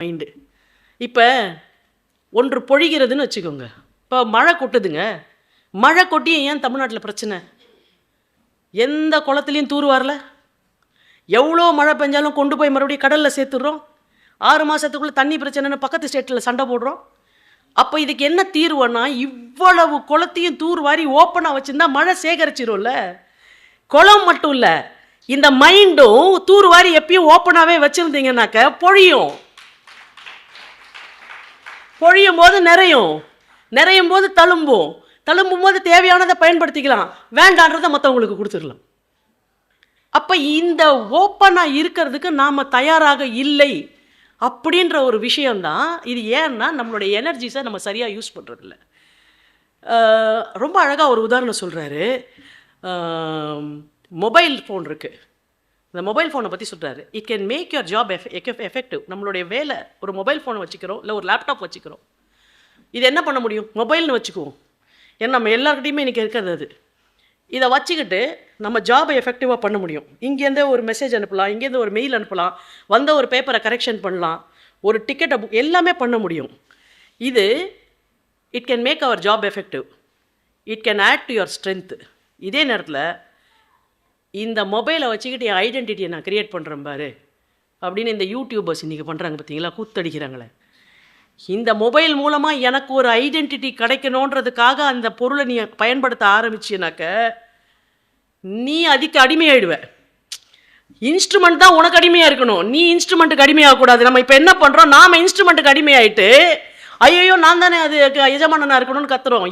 Mind இப்போ ஒன்று பொழிகிறதுன்னு வச்சுக்கோங்க. இப்போ மழை கொட்டுதுங்க. மழை கொட்டியும் ஏன் தமிழ்நாட்டில் பிரச்சனை? எந்த குளத்துலையும் தூர் வரல. எவ்வளோ மழை பெஞ்சாலும் கொண்டு போய் மறுபடியும் கடலில் சேர்த்துடுறோம். ஆறு மாதத்துக்குள்ளே தண்ணி பிரச்சனைன்னு பக்கத்து ஸ்டேட்டில் சண்டை போடுறோம். அப்போ இதுக்கு என்ன தீர்வுன்னா இவ்வளவு குளத்தையும் தூர் வாரி ஓப்பனாக வச்சுருந்தா மழை சேகரிச்சிரும்ல. குளம் மட்டும் இல்லை இந்த மைண்டும் தூர் வாரி எப்பயும் ஓப்பனாகவே வச்சுருந்தீங்கன்னாக்க பொழியும். பொழியும் போது நிறையும். நிறையும் போது தழும்பும். தழும்பும் போது தேவையானதை பயன்படுத்திக்கலாம். வேண்டான்றதை மற்றவங்களுக்கு கொடுத்துடலாம். அப்போ இந்த ஓப்பனாக இருக்கிறதுக்கு நாம் தயாராக இல்லை அப்படின்ற ஒரு விஷயம்தான். இது ஏன்னா நம்மளுடைய எனர்ஜிஸை நம்ம சரியாக யூஸ் பண்ணுறதில்ல ரொம்ப அழகாக ஒரு உதாரணம் சொல்கிறாரு மொபைல் ஃபோன் இருக்குது இந்த மொபைல் ஃபோனை பற்றி சொல்கிறாரு it can make your job effective நம்மளுடைய வேலை ஒரு மொபைல் ஃபோனை வச்சுக்கிறோம் இல்லை ஒரு லேப்டாப் வச்சுக்கிறோம். இது என்ன பண்ண முடியும்? மொபைல்னு வச்சுக்குவோம். ஏன்னா நம்ம எல்லாருக்கிட்டையுமே இன்றைக்கி இருக்கிறது அது. இதை வச்சுக்கிட்டு நம்ம ஜாபை எஃபெக்டிவாக பண்ண முடியும். இங்கேருந்தே ஒரு மெசேஜ் அனுப்பலாம் இங்கேருந்து ஒரு மெயில் அனுப்பலாம் வந்த ஒரு பேப்பரை கரெக்ஷன் பண்ணலாம் ஒரு டிக்கெட்டை புக் எல்லாமே பண்ண முடியும். இது it can make our job effective it can add to your strength இதே நேரத்தில் இந்த மொபைலை வச்சுக்கிட்டு என் ஐடென்டிட்டியை நான் க்ரியேட் பண்ணுறேன் பாரு. அப்படின்னு இந்த யூடியூபர்ஸ் இன்றைக்கி பண்ணுறாங்க பார்த்தீங்களா கூத்தடிக்கிறாங்களே. இந்த மொபைல் மூலமாக எனக்கு ஒரு ஐடென்டிட்டி கிடைக்கணுன்றதுக்காக அந்த பொருளை நீ பயன்படுத்த ஆரம்பிச்சினாக்க நீ அதுக்கு அடிமையாயிடுவ. இன்ஸ்ட்ருமெண்ட் தான் உனக்கு அடிமையாக இருக்கணும். நீ இன்ஸ்ட்ருமெண்ட்டுக்கு அடிமையாகக்கூடாது நம்ம இப்போ என்ன பண்ணுறோம் நாம் இன்ஸ்ட்ருமெண்ட்டுக்கு அடிமையாயிட்டு ஐயோ நான் தானே அது எஜமானனாக இருக்கணும்னு கத்துறோம்.